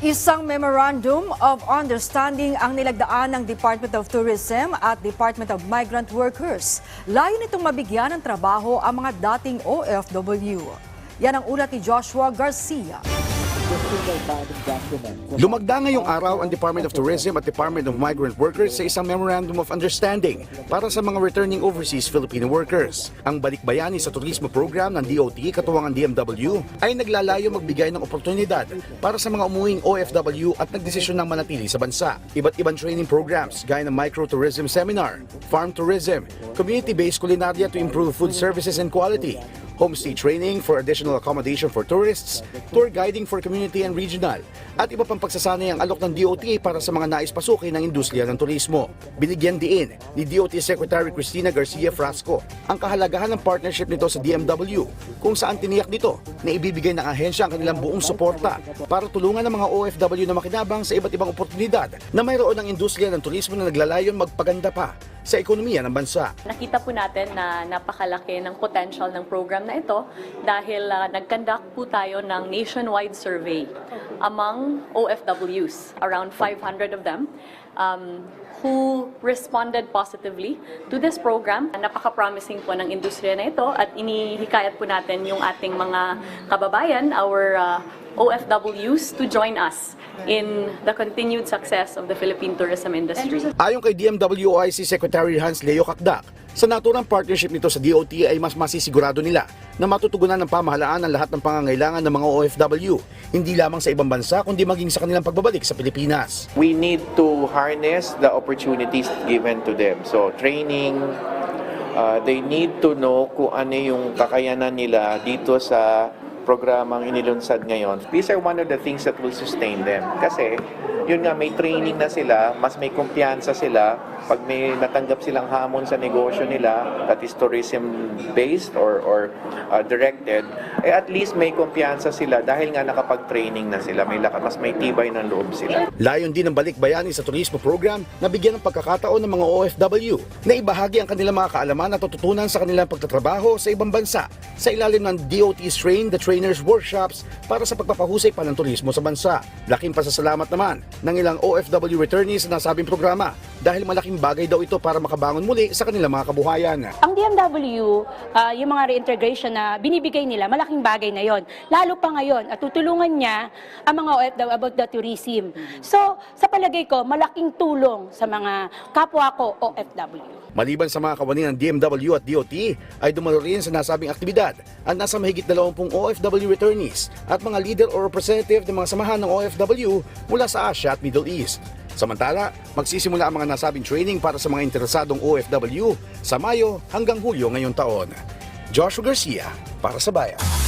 Isang memorandum of understanding ang nilagdaan ng Department of Tourism at Department of Migrant Workers. Layo nitong mabigyan ng trabaho ang mga dating OFW. Yan ang ulat ni Joshua Garcia. Lumagda ngayong araw ang Department of Tourism at Department of Migrant Workers sa isang Memorandum of Understanding para sa mga returning overseas Filipino workers. Ang balikbayani sa turismo program ng DOT katuwang ang DMW ay naglalayo magbigay ng oportunidad para sa mga umuwing OFW at nagdesisyon ng manatili sa bansa. Iba't ibang training programs gaya ng micro-tourism seminar, farm tourism, community-based culinarya to improve food services and quality, homestay training for additional accommodation for tourists, tour guiding for community and regional, at iba pang pagsasanay ang alok ng DOT para sa mga nais pasukin ng industriya ng turismo. Binigyan diin ni DOT Secretary Cristina Garcia Frasco ang kahalagahan ng partnership nito sa DMW kung saan tiniyak nito na ibibigay ng ahensya ang kanilang buong suporta para tulungan ng mga OFW na makinabang sa iba't ibang oportunidad na mayroon ng industriya ng turismo na naglalayon magpaganda pa sa ekonomiya ng bansa. Nakita po natin na napakalaki ng potential ng program na ito dahil uh, nag-conduct po tayo ng nationwide survey among OFWs, around 500 of them, um, who responded positively to this program. Napaka-promising po ng industriya na ito at inihikayat po natin yung ating mga kababayan, our uh, OFWs, to join us in the continued success of the Philippine tourism industry. Ayon kay DMW OIC Secretary Hans Leo Kakdak, sa naturang partnership nito sa DOT ay mas masisigurado nila na matutugunan ng pamahalaan ang lahat ng pangangailangan ng mga OFW, hindi lamang sa ibang bansa kundi maging sa kanilang pagbabalik sa Pilipinas. we need to harness the opportunities given to them. So training, uh, they need to know kung ano yung kakayanan nila dito sa programang inilunsad ngayon. These are one of the things that will sustain them. Kasi, yun nga, may training na sila, mas may kumpiyansa sila. Pag may natanggap silang hamon sa negosyo nila, that is tourism-based or, or uh, directed, eh at least may kumpiyansa sila dahil nga nakapag-training na sila, may mas may tibay ng loob sila. Layon din ng balikbayani sa turismo program na bigyan ng pagkakataon ng mga OFW na ibahagi ang kanilang mga kaalaman at tututunan sa kanilang pagtatrabaho sa ibang bansa sa ilalim ng DOT's Train the Trainers Workshops para sa pagpapahusay pa ng turismo sa bansa. Laking pasasalamat naman ng ilang OFW returnees sa nasabing programa dahil malaking bagay daw ito para makabangon muli sa kanilang mga kabuhayan. Ang DMW, ah, yung mga reintegration na binibigay nila, malaking bagay na yon. Lalo pa ngayon, at tutulungan niya ang mga OFW about the tourism. So, sa palagay ko, malaking tulong sa mga kapwa ko OFW. Maliban sa mga kawani ng DMW at DOT, ay dumalo rin sa nasabing aktibidad ang nasa mahigit 20 OFW returnees at mga leader or representative ng mga samahan ng OFW mula sa Asia at Middle East. Samantala, magsisimula ang mga nasabing training para sa mga interesadong OFW sa Mayo hanggang Hulyo ngayong taon. Joshua Garcia, para sa Bayan.